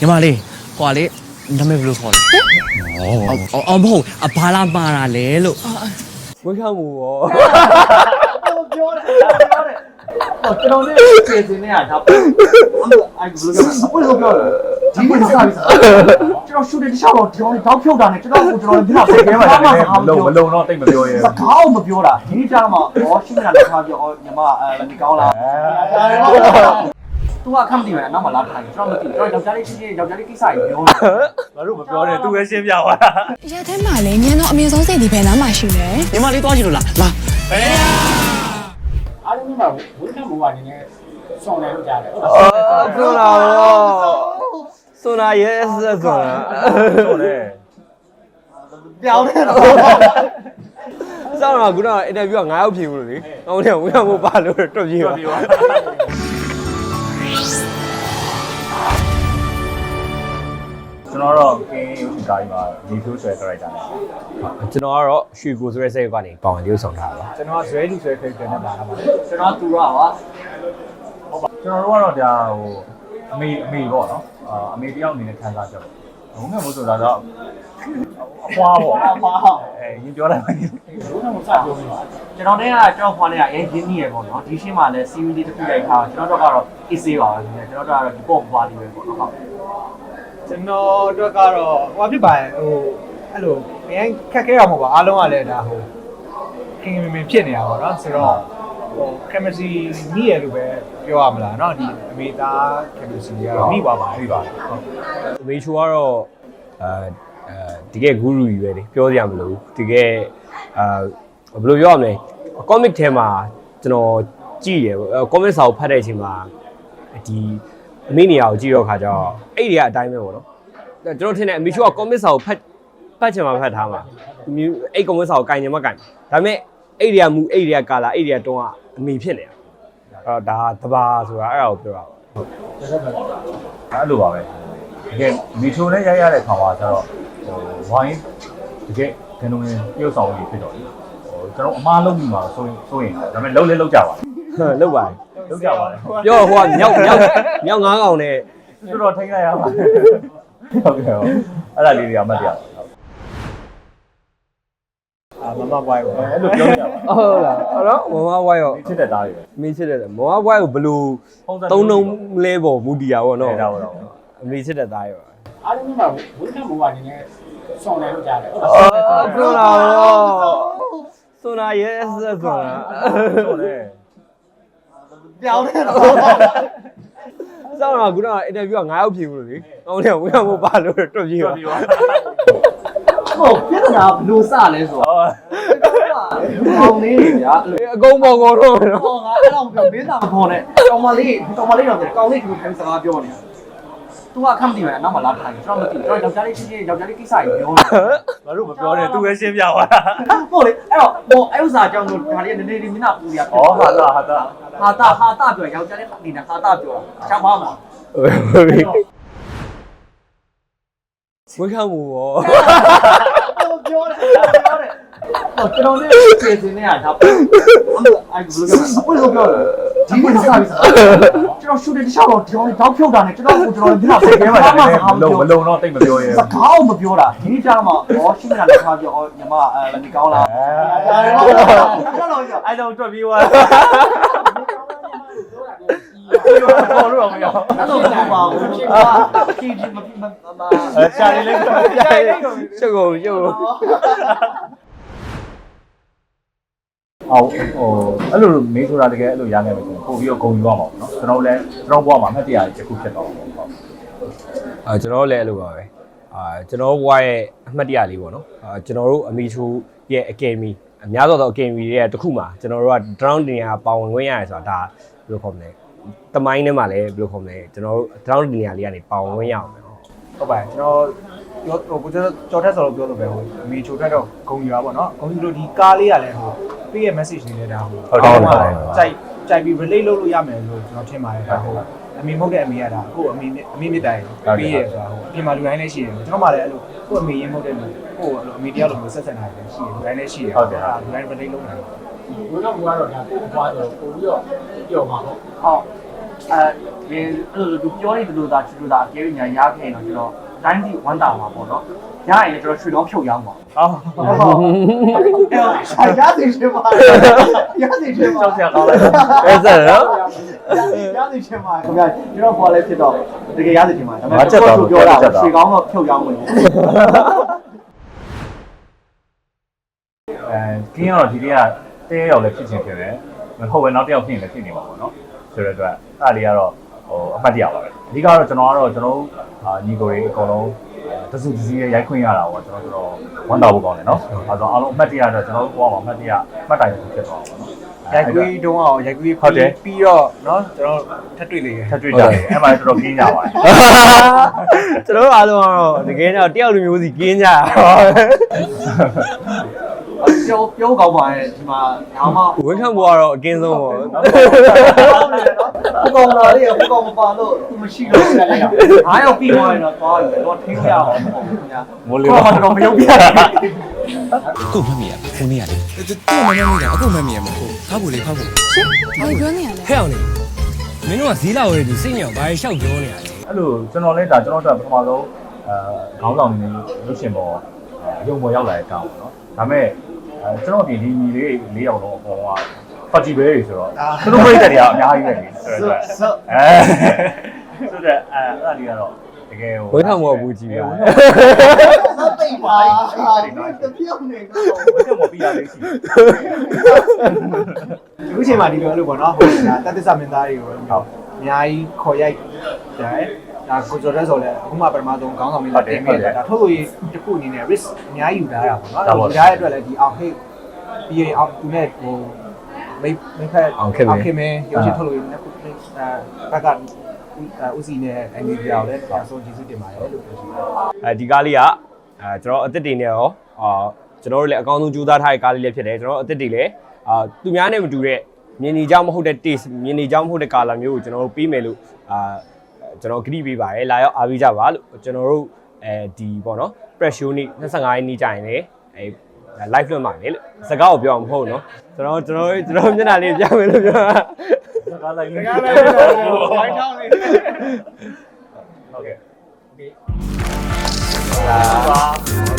ညီမလေးဟွာလေးနာမည်ဘယ်လိုခေါ်လဲအော်အော်အော်မဟုတ်အဘာလာပါတာလဲလို့ဝင်းခါမူရောပြောတယ်ပြောတယ်ဟောကျွန်တော်လည်းပြင်စင်နေတာဒါအဲ့လိုအဲ့ဘယ်လိုပြောလဲအခုလိုပြောတယ်ဒီနေ့စပြီစားကျွန်တော်ရှူတင်တစ်ချောင်းတော့ဒီကောင်တောက်ဖြုတ်တာနဲ့ကျွန်တော်ကိုကျွန်တော်ဒီလောက်စိတ်ထဲမှာမလုံးမလုံးတော့တိတ်မပြောရဲစကားအောင်မပြောတာဒီနေ့ကြားမှာဟောရှူနေတာလည်းထားပြောဟောညီမအဲလည်းမကောင်းလား သူကခမ်းတည်မယ်အနောက်မှာလာထိုင်ကျွန်တော်မသိကျွန်တော်ယောက်ျားလေးချင်းချင်းယောက်ျားလေးကိစ္စကြီးပြောနေတာငါတို့မပြောနဲ့သူပဲရှင်းပြသွားတာရက်ထဲမှာလည်းညံတော့အမြင့်ဆုံးစိတ်ဒီဘယ်နားမှာရှိလဲညီမလေးသွားကြည့်လို့လားလာအားလုံးကဝိခံဘူကနေနဲ့ဆောင်းတယ်လို့ကြားတယ်ဟုတ်လားအော်ဆိုလာရောဆိုလာရဲ့ဆက်ဆိုလာဟုတ်လေပြောင်းနေတော့စောင်းတော့ခုနကအင်တာဗျူးက9ယောက်ဖြေဘူးလို့လေဟိုတယ်ဝင်းခါမူပါလို့တွတ်ပြေးပါပြော ကျွန်တော်တော့ကင်းရုပ်ရှင်ကားကြီးမှာဒီဆိုးဆွဲ character နဲ့ကျွန်တော်ကတော့ရွှေကိုဆိုရဲစိတ်ကနေပေါင်လေးဆောင်ထားတာပါကျွန်တော်ဇွဲလူဇွဲခိတ်တယ်နဲ့ပါလာပါကျွန်တော်သူရပါကျွန်တော်တို့ကတော့ဒါဟိုအမေအမေပေါ့နော်အာအမေတယောက်အနေနဲ့ခံစားချက်ပေါ့ဘုံကမို့ဆိုတာတော့ အဖွားပေါ့ ပါပါ အဲရင်ပြောလိုက်ပါနေ ဝိခံဘူစပြောနေပါ ကျွန်တော်နဲ့ကကျွန်တော်ဖွားနဲ့ကအရင်ရင်းနှီးရပေါ့နော်ဒီရှင်းမှာလည်း series လေးတစ်ခုရိုက်ထားကျွန်တော်တို့ကတော့ easy ပါပဲကျွန်တော်တို့ကတော့ဒီပေါ့ပွားလေးပဲပေါ့နော်ဟုတ် ကျွန်တော်တို့ကတော့ဟိုဖြစ်ပါရဲ့ဟိုအဲ့လိုအရင်ခက်ခဲရမှာပါအားလုံးကလည်းဒါဟိုခင်ခင်မင်မင်ဖြစ်နေတာပေါ့နော်ဆိုတော့ဟို chemistry မိရလို့ပဲပြောရမလားเนาะဒီအမေသား chemistry ကတော့မိပါပါ ပြီပါ အမေချိုကတော့အာအဲ ဒီကဂူရူကြီးပဲလေပြောစရာမလိုဘူးဒီကအာဘယ်လိုပြောရမလဲ comic ထဲမှာကျွန်တော်ကြည့်ရပေါ့ comic စာကိုဖတ်တဲ့အချိန်မှာဒီအမေနေရာကိုကြည့်တော့ခါကျတော့အဲ့ဒီကအတိုင်းပဲပေါ့နော်ကျွန်တော်ထင်တယ်အမေချိုက comic စာကိုဖတ်ဖတ်ချင်မှဖတ်ထားမှာအဲ့ comic စာကိုကင်နေမှကင်ဒါပေမဲ့အဲ့ဒီကမူအဲ့ဒီကကာလာအဲ့ဒီကတုံးကအမေဖြစ်နေတာအဲ့တော့ဒါတဘာဆိုတာအဲ့ဒါကိုပြောတာပါအဲ့လိုပါပဲတကယ်မီချိုနဲ့ရိုက်ရတဲ့ခါမှာကျတော့ဟို ဝိုင်းတကယ်ကနုံရင်ပြုတ်ဆောင်ကြီးဖြစ်တော့လေဟိုကျွန်တော်အမားလုံးပြီးမှာဆိုရင်ဆိုရင်ဒါပေမဲ့လုံးလဲလုံးကြပါလောက်ပါတယ်လုံးကြပါလေပြောဟိုကမြောက်မြောက်မြောက်ငါးကောင်နဲ့တော်တော်ထိန်းလိုက်ရပါဟုတ်ကဲ့ဟုတ်အဲ့ဒါလေးတွေအမှတ်တရပါအာမမပွားရောအဲ့လိုပြောနေရပါဟုတ်လားဟုတ်တော့မမဝိုင်းရောချစ်တဲ့သားတွေပဲအမေချစ်တယ်မမဝိုင်းကိုဘလို့သုံးလုံးလဲပေါ်မူတီယာပေါ့နော်အဲ့ဒါပေါ့နော်အမေချစ်တဲ့သားရော အားလုံးကဝိခံဘူကနေနဲ့ဆောင်းတယ်လို့ကြားတယ်ဟုတ်လားအော်ဆိုလာရောဆိုလာရဲ့ဆက်ဆိုလာဟုတ်လေပြောင်းနေတော့စောင်းတော့ခုနကအင်တာဗျူးက9ယောက်ဖြေဘူးလို့လေဟိုတယ်ဝင်းကမို့ပါလို့တွတ်ပြေးပါပြောဟုတ်ပြဿနာဘလို့စလဲဆိုတော့ဟုတ်ကောင်းလေးတွေဗျာအဲ့လိုအကုန်ပေါ်ကုန်တော့မယ်နော်ဟောငါအဲ့တော့ပြောမင်းသာမခေါ်နဲ့ကောင်မလေးကောင်မလေးတော့ကောင်လေးကထိုင်စကားပြောနေတာ သူကခမ်းတည်မယ်အနောက်မှာလာထိုင်ကျွန်တော်မသိကျွန်တော်ယောက်ျားလေးချင်းချင်းယောက်ျားလေးကိစ္စကြီးပြောနေတာငါတို့မပြောနဲ့သူပဲရှင်းပြသွားတာဟုတ်လေအဲ့တော့ဟိုအဲ့ဥစ္စာကြောင့်လို့ဒါလေးနည်းနည်းလေးမျက်နှာပူရဩဟာတာဟာတာဟာတာဟာတာပြောယောက်ျားလေးနေတာဟာတာပြောတာချမ်းပါမှာဟုတ်ပြီဝင်းခါမူရောပြောတယ်ပြောတယ်ဟောကျွန်တော်လည်းပြင်စင်နေတာဒါအဲ့လိုအဲ့ဘယ်လိုပြောလဲအခုလိုပြောတယ် ဒီနေ့စပြီစားကျွန်တော်ရှူတင်တစ်ချောင်းတော့ဒီကောင်တောက်ဖြုတ်တာနဲ့ကျွန်တော်ကိုကျွန်တော်ဒီလောက်စိတ်ထဲမှာမလုံးမလုံးတော့တိတ်မပြောရဲစကားအောင်မပြောတာဒီနေ့ကြားမှာဟောရှူနေတာလည်းထားပြောဟောညီမအဲလည်းမကောင်းလားအဲ့တော့တော့ရအဲ့တော့တွက်ပြီးသွားပေါ်လို့မရအောင်အဲ့တော့ပါဘူးရှင်းပါခီကြီးမမမအဲရှာရီလေးပြောပြရဲရှုပ်ကုန်ရှုပ်ကုန် အော်ဟိုအဲ့လိုမေးဆိုတာတကယ်အဲ့လိုရခဲ့မယ်ဆိုရင်ပို့ပြီးတော့ဂုံယူရမှာပေါ့နော်ကျွန်တော်လည်းကျွန်တော်ဘွားမှာအမှတ်တရတစ်ခုဖြစ်သွားမှာပေါ့အာကျွန်တော်လည်းအဲ့လိုပါပဲအာကျွန်တော်ဘွားရဲ့အမှတ်တရလေးပေါ့နော်အာကျွန်တော်တို့အမီချိုရဲ့အကယ်မီအများသောသောအကယ်မီရဲ့တစ်ခုမှာကျွန်တော်တို့က drown တင်ရပါဝင်ခွင့်ရတယ်ဆိုတာဒါဘယ်လိုခေါ်မလဲတမိုင်းထဲမှာလည်းဘယ်လိုခေါ်မလဲကျွန်တော်တို့ drown တင်ရလေးကနေပါဝင်ခွင့်ရအောင်ပဲဟုတ်ဟုတ်ပါတယ်ကျွန်တော်ပြောဟိုကိုကျော်ကျော်ထက်ဆိုတော့ပြောလို့ပဲဟိုအမေချိုထက်တော့ဂုံယူပါပေါ့နော်ဂုံယူလို့ဒီကားလေးကလည်းဟို ပြည့်ရဲ့ message တွေလည်းဒါဟိုကြိုက်ကြိုက်ပြီး relate လုပ်လို့ရမယ်လို့ကျွန်တော်ထင်ပါတယ်ဒါဟိုအမေမဟုတ်တဲ့အမေကဒါအခုအမေအမေမြစ်တိုင်ပြီးရဲဆိုတာဟိုအပြင်မှာလူတိုင်းလည်းရှိတယ်ကျွန်တော်မှလည်းအဲ့လိုကို့အမေရင်းမဟုတ်တဲ့လူကို့အဲ့လိုအမေတရားလိုမျိုးဆက်ဆက်နေတာလည်းရှိတယ်လူတိုင်းလည်းရှိတယ်လူတိုင်း relate လုပ်နေတာဘုရားဘုရားတော့ဒါကိုပွားတော့ပို့ပြီးတော့ပြောမှာပေါ့ဟုတ်အဲဒီအဲ့လိုသူပြောနေတယ်လို့သာချူလို့သာအကယ်၍ညာရခဲ့ရင်တော့ကျွန်တော် တိုင်းတိဝမ်းတာမှာပေါ့နော်ရရင်လည်းကျွန်တော်ရွှေတော့ဖြုတ်ရောင်းပါအော်ဟုတ်ပါဘူးအဲ့ရသည်ရှင်ပါရသည်ရှင်ပါကြောက်စရာကောင်းလိုက်အဲဆက်နော်ရသည်ရှင်ပါခင်ဗျာကျွန်တော်ခေါ်လဲဖြစ်တော့တကယ်ရသည်ရှင်ပါဒါပေမဲ့ပြောတာရွှေကောင်းတော့ဖြုတ်ရောင်းမယ်အဲကင်းကတော့ဒီနေ့ကတဲရောက်လည်းဖြစ်ချင်ဖြစ်တယ်မဟုတ်ပဲနောက်တစ်ယောက်ဖြစ်ရင်လည်းဖြစ်နေမှာပေါ့နော်ဆိုတဲ့အတွက်အဲ့ဒါလေးကတော့ဟိုအမှတ်တရပါပဲအဓိကတော့ကျွန်တော်ကတော့ကျွန်တော်တို့ အာညီကိုတွေအကုန်လုံးတစုတစည်းရိုက်ခွင့်ရတာပေါ့ကျွန်တော်တို့ဝမ်းသာဖို့ကောင်းတယ်နော်အဲဆိုအားလုံးအမှတ်တရတော့ကျွန်တော်တို့ဘဝမှာအမှတ်တရမှတ်တိုင်ဖြစ်သွားပါတော့နော် ရိုက်ကွေးတုံးအောင်ရိုက်ကွေး ဟုတ်တယ် ပြီးတော့เนาะကျွန်တော်ထပ်တွေ့လေ ထပ်တွေ့ကြတယ်အဲ့မှာတော်တော်ကင်းကြပါတယ် ကျွန်တော်တို့အားလုံးကတော့တကယ်တော့တယောက်လူမျိုးစီကင်းကြတာ ပြောပြောကောင်းပါရဲ့ဒီမှာဒါမှ ဝင်းခံဘွားကတော့အကင်းဆုံးပေါ့ ကောင်းနေတယ်နော်ဘုကောင်လာလေးဘုကောင်မပါလို့သူမရှိလို့ဆက်လိုက်တာအားရောက်ပြီးသွားရင်တော့သွားပြီတော့ထင်းရအောင်ပေါ့ခင်ဗျာမိုးလေးတော့ပါတော့မယုံပြရအခုမှတ်မိရခုနေ့ရတယ်တော်မမမိတာအခုမှတ်မိရမဟုတ်ဖောက်ဖို့လေဖောက်ဖို့ရှင်ဘာပြောနေရလဲဟဲ့အောင်လေမင်းတို့ကဈေးလာဝယ်သူစိတ်ညစ်အောင်ဘာရှောက်ပြောနေရလဲအဲ့လိုကျွန်တော်လည်းဒါကျွန်တော်တို့ပထမဆုံးအဲခေါင်းဆောင်နေလို့ရှင်ပေါ်ရုံပေါ်ရောက်လာတဲ့တောင်းပေါ့နော်ဒါပေမဲ့အဲကျွန်တော်ဒီဒီညီလေး၄ယောက်လုံးအကုန်လုံးက ဖတ်ကြည့်ပဲတွေဆိုတော့သူတို့ပြိတ္တတွေကအများကြီးပဲလေဆိုတော့အဲဆိုတော့အဲအဲ့ဒါလေးကတော့တကယ်ဟိုဝင်းခံဘွားဘူးကြည့်ပါတော့တိတ်ပါတပြုတ်နေတော့ဘယ်တော့မပြီးရသေးရှိအခုချိန်မှာဒီလိုလို့ပေါ့နော်ဟိုဒါတသစ္စာမင်းသားတွေကိုဟုတ်အများကြီးခေါ်ရိုက်တယ်ဒါကိုကျော်တဲ့ဆိုလဲအခုမှပထမဆုံးခေါင်းဆောင်မင်းလာတင်ခဲ့တယ်ဒါထုတ်လို့တစ်ခုအနေနဲ့ risk အများကြီးယူထားတာပေါ့နော်ယူထားတဲ့အတွက်လည်းဒီအောင်ဟိတ်ပြီးရင်အောင်သူနဲ့ဟို မိမိဖက်အောင်ခင်မင်းရုပ်ရှင်ထုတ်လို့နှစ်ခုအဲဘက်ကဦးစီနဲ့အန်ဒီပြောင်းလဲအဆုံးကျေးဇူးတင်ပါတယ်လို့ပြောချင်ပါတယ်အဲဒီကားလေးကအဲကျွန်တော်အစ်စ်တွေနဲ့ရောအာကျွန်တော်တို့လည်းအကောင်းဆုံးကြိုးစားထားတဲ့ကားလေးလည်းဖြစ်တယ်ကျွန်တော်အစ်စ်တွေလည်းအာသူများနဲ့မတူတဲ့မြင်နေကြောင်းမဟုတ်တဲ့ taste မြင်နေကြောင်းမဟုတ်တဲ့ color မျိုးကိုကျွန်တော်တို့ပြီးမယ်လို့အာကျွန်တော်ဂရိပေးပါတယ်လာရောက်အားပေးကြပါလို့ကျွန်တော်တို့အဲဒီပေါ့နော် press show နေ့25ရက်နေ့ကြာရင်လည်းအဲ live လွှင့်ပါမယ်လို့စကားကိုပြောအောင်မဟုတ်နော်ကျွန်တော်ကျွန်တော်ကျွန်တော်မျက်နှာလေးပြမယ်လို့ပြောတာစကားလိုက်နေစကားလိုက်နေတော့ဝိုင်းထောင်းနေဟုတ်ကဲ့ပါ